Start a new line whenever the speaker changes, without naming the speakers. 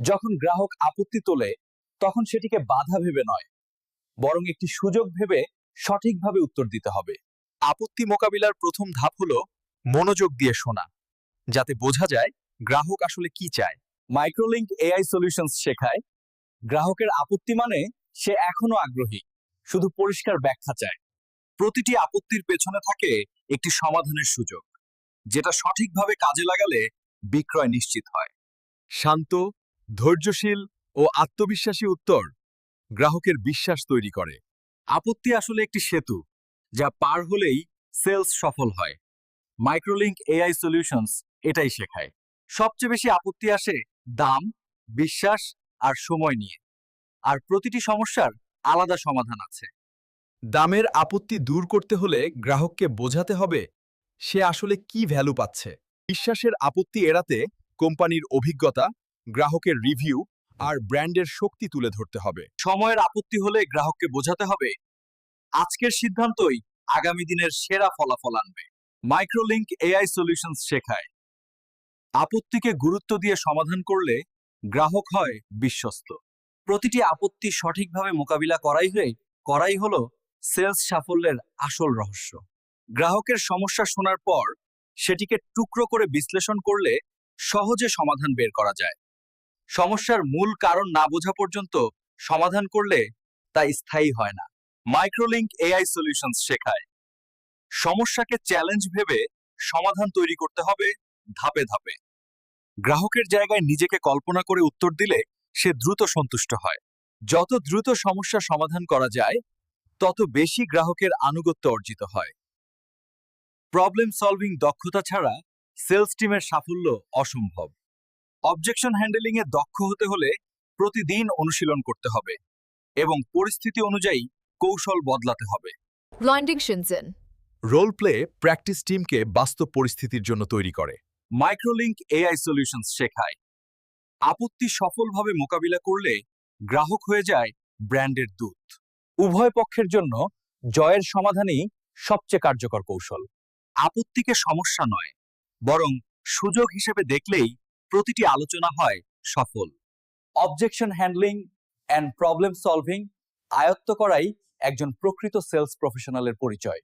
যখন গ্রাহক আপত্তি তোলে, তখন সেটিকে বাধা ভেবে নয়, বরং একটি সুযোগ ভেবে সঠিকভাবে উত্তর দিতে হবে। আপত্তি মোকাবিলার প্রথম ধাপ হলো মনোযোগ দিয়ে শোনা, যাতে বোঝা যায় গ্রাহক আসলে কি চায়। মাইক্রোলিংক এআই সলিউশনস শেখায়, গ্রাহকের আপত্তি মানে সে এখনও আগ্রহী, শুধু পরিষ্কার ব্যাখ্যা চায়। প্রতিটি আপত্তির পেছনে থাকে একটি সমাধানের সুযোগ, যেটা সঠিকভাবে কাজে লাগালে বিক্রয় নিশ্চিত হয়। শান্ত ধৈর্যশীল ও আত্মবিশ্বাসী উত্তর গ্রাহকের বিশ্বাস তৈরি করে। আপত্তি আসলে একটি সেতু, যা পার হলেই সেলস সফল হয়। মাইক্রোলিংক এআই সলিউশনস এটাই শেখায়। সবচেয়ে বেশি আপত্তি আসে দাম, বিশ্বাস আর সময় নিয়ে। আর প্রতিটি সমস্যার আলাদা সমাধান আছে। দামের আপত্তি দূর করতে হলে গ্রাহককে বোঝাতে হবে সে আসলে কি ভ্যালু পাচ্ছে। বিশ্বাসের আপত্তি এড়াতে কোম্পানির অভিজ্ঞতা গ্রাহকের রিভিউ আর ব্র্যান্ডের শক্তি তুলে ধরতে হবে। সময়ের আপত্তি হলে গ্রাহককে বোঝাতে হবে, আজকের সিদ্ধান্তই আগামী দিনের সেরা ফলাফল আনবে। মাইক্রোলিংক এআই সলিউশনস শেখায়। আপত্তিকে গুরুত্ব দিয়ে সমাধান করলে গ্রাহক হয় বিশ্বস্ত। প্রতিটি আপত্তি সঠিকভাবে মোকাবিলা করাই হয়ে, করাই হলো সেলস সাফল্যের আসল রহস্য। গ্রাহকের সমস্যা শোনার পর সেটিকে টুকরো করে বিশ্লেষণ করলে সহজে সমাধান বের করা যায়। সমস্যার মূল কারণ না বোঝা পর্যন্ত সমাধান করলে তা স্থায়ী হয় না। মাইক্রোলিংক এআই সলিউশনস শেখায়। সমস্যাকে চ্যালেঞ্জ ভেবে সমাধান তৈরি করতে হবে ধাপে ধাপে। গ্রাহকের জায়গায় নিজেকে কল্পনা করে উত্তর দিলে সে দ্রুত সন্তুষ্ট হয়। যত দ্রুত সমস্যা সমাধান করা যায়, তত বেশি গ্রাহকের আনুগত্য অর্জিত হয়। প্রবলেম সলভিং দক্ষতা ছাড়া সেলস টিমের সাফল্য অসম্ভব। অবজেকশন হ্যান্ডেলিং এ দক্ষ হতে হলে প্রতিদিন অনুশীলন করতে হবে এবং পরিস্থিতি অনুযায়ী কৌশল বদলাতে হবে. রোল প্লে প্র্যাকটিস টিমকে বাস্তব পরিস্থিতির জন্য তৈরি করে। মাইক্রোলিংক এআই সলিউশনস শেখায়। আপত্তি সফলভাবে মোকাবিলা করলে গ্রাহক হয়ে যায় ব্র্যান্ডের দূত। উভয় পক্ষের জন্য জয়ের সমাধানই সবচেয়ে কার্যকর কৌশল। আপত্তিকে সমস্যা নয় বরং সুযোগ হিসেবে দেখলেই প্রতিটি আলোচনা হয় সফল। Objection handling and problem solving আয়ত্ত করাই একজন প্রকৃত সেলস প্রফেশনালের পরিচয়।